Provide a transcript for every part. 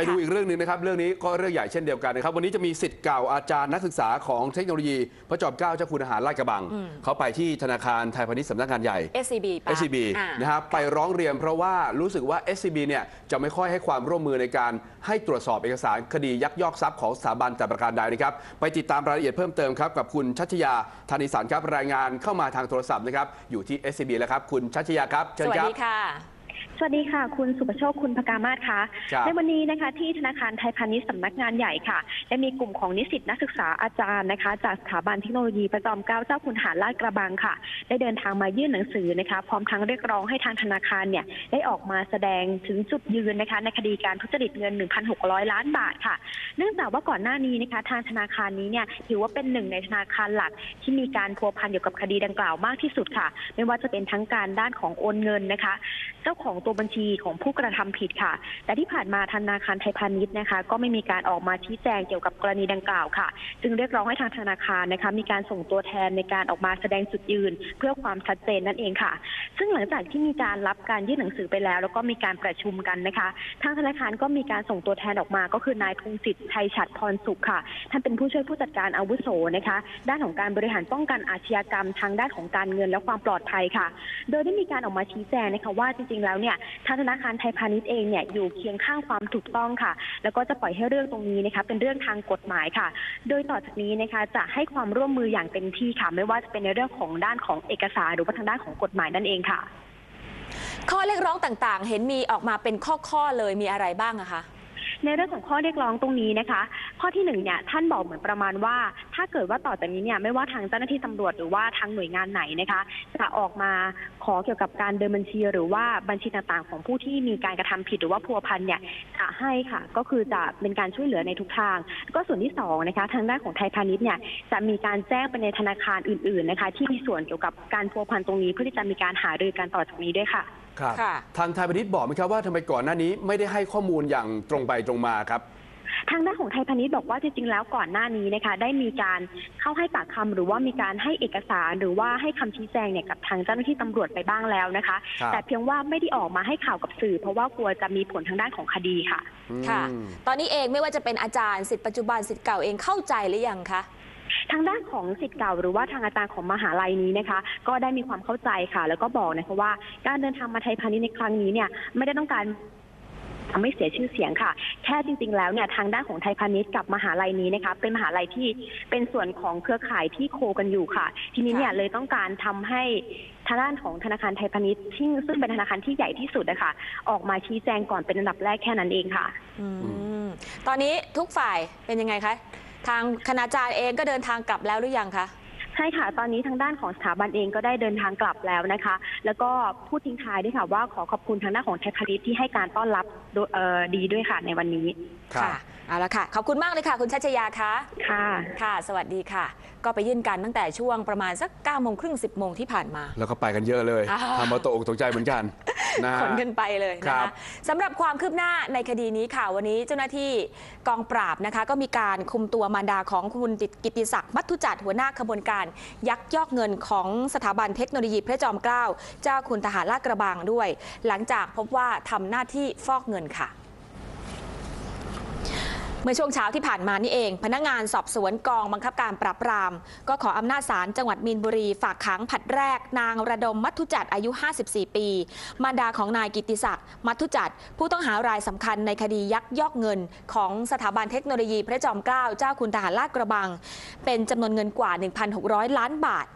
ไปดูอีกเรื่องหนึ่งนะครับ เรื่องนี้ก็เรื่องใหญ่เช่นเดียวกันนะครับ วันนี้จะมีสิทธิ์เก่าอาจารย์นักศึกษาของเทคโนโลยีพระจอมเกล้าเจ้าคุณอาหารลาดกระบัง เขาไปที่ธนาคารไทยพาณิชย์สำนักงานใหญ่ SCB ปะ SCB อ่านะครับไปร้องเรียนเพราะว่ารู้สึกว่า SCB เนี่ยจะไม่ค่อยให้ความร่วมมือในการให้ตรวจสอบเอกสารคดียักยอกทรัพย์ของสถาบันแต่ประการใดนะครับไปติดตามรายละเอียดเพิ่มเติมครับกับคุณชัชยาธานิสารครับรายงานเข้ามาทางโทรศัพท์นะครับอยู่ที่ SCB แล้วครับคุณชัชยาครับเชิสญวัสครับ ดีค่ะ สวัสดีค่ะ คุณสุประโชคคุณพกามาศคะครับในวันนี้นะคะที่ธนาคารไทยพาณิชย์สำนักงานใหญ่ค่ะ ได้มีกลุ่มของนิสิตนักศึกษาอาจารย์นะคะ จากสถาบันเทคโนโลยีประจอมเกล้าเจ้าคุณหารลาดกระบังค่ะ ได้เดินทางมายื่นหนังสือนะคะ พร้อมทั้งเรียกร้องให้ทางธนาคารเนี่ยได้ออกมาแสดงถึงจุดยืนนะคะ ในคดีการทุจริตเงิน 1,600 ล้านบาทค่ะ เนื่องจากว่าก่อนหน้านี้นะคะ ทางธนาคารนี้เนี่ยถือว่าเป็นหนึ่งในธนาคารหลัก ที่มีการพัวพันเกี่ยวกับคดีดังกล่าวมากที่สุดค่ะ ไม่ว่าจะเป็นทั้งการด้านของโอนเงินนะคะ เจ้าของตัวบัญชีของผู้กระทำผิดค่ะ แต่ที่ผ่านมาธนาคารไทยพาณิชย์นะคะ ก็ไม่มีการออกมาชี้แจงเกี่ยวกับกรณีดังกล่าวค่ะ จึงเรียกร้องให้ทางธนาคารนะคะ มีการส่งตัวแทนในการออกมาแสดงจุดยืน เพื่อความชัดเจนนั่นเองค่ะ ซึ่งหลังจากที่มีการรับการยื่นหนังสือไปแล้ว แล้วก็มีการประชุมกันนะคะ ทางธนาคารก็มีการส่งตัวแทนออกมา ก็คือนายพงศิษฐ์ชัยฉัตรพรสุขค่ะ ท่านเป็นผู้ช่วยผู้จัดการอาวุโสนะคะ ด้านของการบริหารป้องกันอาชญากรรมทางด้านของการเงินและความปลอดภัยค่ะ โดยได้มีการออกมาชี้แจงนะคะว่าจริงๆแล้วเนี่ยทางธนาคารไทยพาณิชย์เองเนี่ยอยู่เคียงข้างความถูกต้องค่ะ แล้วก็จะปล่อยให้เรื่องตรงนี้นะคะเป็นเรื่องทางกฎหมายค่ะ โดยต่อจากนี้นะคะจะให้ความร่วมมืออย่างเต็มที่ค่ะ ไม่ว่าจะเป็นในเรื่องของด้านของเอกสารหรือว่าทางด้านของกฎหมายนั่นเองค่ะ ข้อเรียกร้องต่างๆ เห็นมีออกมาเป็นข้อๆเลยมีอะไรบ้างอะคะ ในเรื่องของข้อเรียกร้องตรงนี้นะคะ ข้อที่หนึ่งเนี่ยท่านบอกเหมือนประมาณว่า ถ้าเกิดว่าต่อจากนี้เนี่ยไม่ว่าทางเจ้าหน้าที่ตำรวจหรือว่าทางหน่วยงานไหนนะคะ จะออกมาขอเกี่ยวกับการเดินบัญชี หรือว่าบัญชีต่างๆ ของผู้ที่มีการกระทำผิดหรือว่าพัวพันเนี่ยจะให้ค่ะ ก็คือจะเป็นการช่วยเหลือในทุกทาง ก็ส่วนที่สองนะคะทางด้านของไทยพาณิชย์เนี่ยจะมีการแจ้งไปในธนาคารอื่น ๆนะคะ ที่มีส่วนเกี่ยวกับการพัวพันตรงนี้เพื่อที่จะมีการหารือกันต่อจากนี้ด้วยค่ะ ครับค่ะ ทางไทยพาณิชย์บอกไหมครับว่าทำไมก่อนหน้านี้ไม่ได้ให้ข้อมูลอย่างตรงไปตรงมาครับ ทางด้านของไทยพาณิชย์บอกว่าจริงๆแล้วก่อนหน้านี้นะคะ ได้มีการเข้าให้ปากคำหรือว่ามีการให้เอกสารหรือว่าให้คำชี้แจงเนี่ยกับทางเจ้าหน้าที่ตำรวจไปบ้างแล้วนะคะ ครับ แต่เพียงว่าไม่ได้ออกมาให้ข่าวกับสื่อ เพราะว่ากลัวจะมีผลทางด้านของคดีค่ะ ค่ะ อืม ตอนนี้เองไม่ว่าจะเป็นอาจารย์สิทธิ์ปัจจุบันสิทธิ์เก่าเองเข้าใจหรือยังคะ ทางด้านของสิทธิ์เก่าหรือว่าทางอาจารย์ของมหาลัยนี้นะคะ ก็ได้มีความเข้าใจค่ะ แล้วก็บอกนะคะว่าการเดินทางมาไทยพาณิชย์ในครั้งนี้เนี่ยไม่ได้ต้องการทำให้เสียชื่อเสียงค่ะ แค่จริง ๆ แล้วเนี่ยทางด้านของไทยพาณิชย์กับมหาลัยนี้นะคะเป็นมหาลัยที่เป็นส่วนของเครือข่ายที่โคกันอยู่ค่ะ ทีนี้เนี่ยค่ะเลยต้องการทำให้ทางด้านของธนาคารไทยพาณิชย์ที่ซึ่งเป็นธนาคารที่ใหญ่ที่สุดนะคะออกมาชี้แจงก่อนเป็นอันดับแรกแค่นั้นเองค่ะอืมตอนนี้ทุกฝ่ายเป็นยังไงคะ ทางคณาจารย์เองก็เดินทางกลับแล้วหรือยังคะใช่ค่ะ ตอนนี้ทางด้านของสถาบันเองก็ได้เดินทางกลับแล้วนะคะ แล้วก็พูดทิ้งท้ายด้วยค่ะว่าขอขอบคุณทางด้านของไทยพาณิชย์ที่ให้การต้อนรับโดยเอ่อดีด้วยค่ะในวันนี้ครับค่ะ เอาละค่ะ ขอบคุณมากเลยค่ะ คุณชัชยาคะค่ะ ค่ะ สวัสดีค่ะ ก็ไปยื่นกันตั้งแต่ช่วงประมาณสัก9ก้าโมงครึ่งสิบโมงที่ผ่านมา แล้วก็ไปกันเยอะเลยอ่า ทำมาตกอกตกใจเหมือนกันนะฮะ ขนกันไปเลยครันะคะบสำหรับความคืบหน้าในคดีนี้ค่ะวันนี้เจ้าหน้าที่กองปราบนะคะ ก็มีการคุมตัวมารดาของคุณกิตติศักดิ์มัทุจัดหัวหน้าขบวนการ ยักยอกเงินของสถาบันเทคโนโลยีพระจอมเกล้าเจ้าคุณทหารลาดกระบังด้วย หลังจากพบว่าทำหน้าที่ฟอกเงินค่ะ เมื่อช่วงเช้าที่ผ่านมานี่เอง พนักงานสอบสวนกองบังคับการปราบปราม ก็ขออำนาจศาลจังหวัดมีนบุรีฝากขังผัดแรก นางระดมมัทุจัดอายุ 54 ปี มารดาของนายกิติศักดิ์มัทุจัดผู้ต้องหารายสำคัญในคดียักยอกเงิน ของสถาบันเทคโนโลยีพระจอมเกล้าเจ้าคุณทหารลาดกระบัง เป็นจำนวนเงินกว่า 1,600 ล้านบาท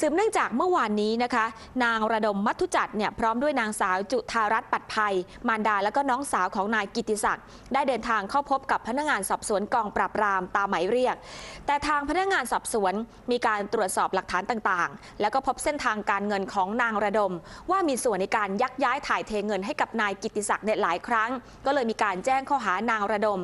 สืบเนื่องจากเมื่อวานนี้นะคะ นางระดมมัทุจัดเนี่ยพร้อมด้วยนางสาวจุธารัตน์ปัดภัย มารดาและก็น้องสาวของนายกิติศักดิ์ได้เดินทางเข้าพบกับพนักงานสอบสวนกองปราบปรามตามหมายเรียก แต่ทางพนักงานสอบสวนมีการตรวจสอบหลักฐานต่างๆ แล้วก็พบเส้นทางการเงินของนางระดม ว่ามีส่วนในการยักย้ายถ่ายเทเงินให้กับนายกิติศักดิ์เนี่ยหลายครั้ง ก็เลยมีการแจ้งข้อหานางระดม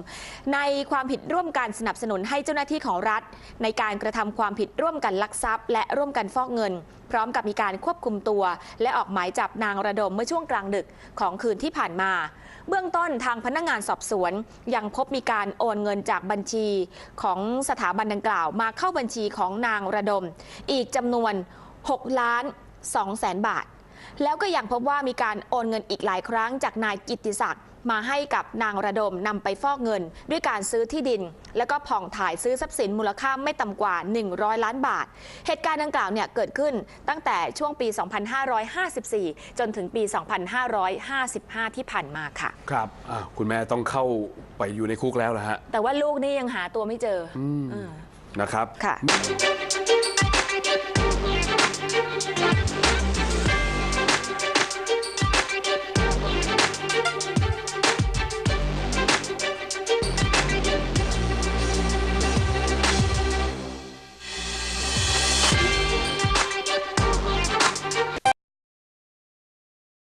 ในความผิดร่วมกันสนับสนุนให้เจ้าหน้าที่ของรัฐ ในการกระทำความผิดร่วมกันลักทรัพย์ และร่วมกันฟอกเงิน พร้อมกับมีการควบคุมตัว และออกหมายจับนางระดมเมื่อช่วงกลางดึกของคืนที่ผ่านมา เบื้องต้นทางพนักงานสอบสวน ยังพบมีการโอนเงินจากบัญชีของสถาบันดังกล่าว มาเข้าบัญชีของนางระดม อีกจำนวน 6 ล้าน2แสนบาท แล้วก็ยังพบว่ามีการโอนเงินอีกหลายครั้งจากนายกิติศักดิ์ มาให้กับนางระดมนำไปฟอกเงิน ด้วยการซื้อที่ดิน แล้วก็ผ่องถ่ายซื้อทรัพย์สินมูลค่าไม่ต่ำกว่า 100 ล้านบาท เหตุการณ์ดังกล่าวเนี่ยเกิดขึ้นตั้งแต่ช่วงปี 2554 จนถึงปี 2555 ที่ผ่านมาค่ะ ครับอะคุณแม่ต้องเข้าไปอยู่ในคุกแล้วนะฮะ แต่ว่าลูกนี่ยังหาตัวไม่เจออเออนะครับค่ะ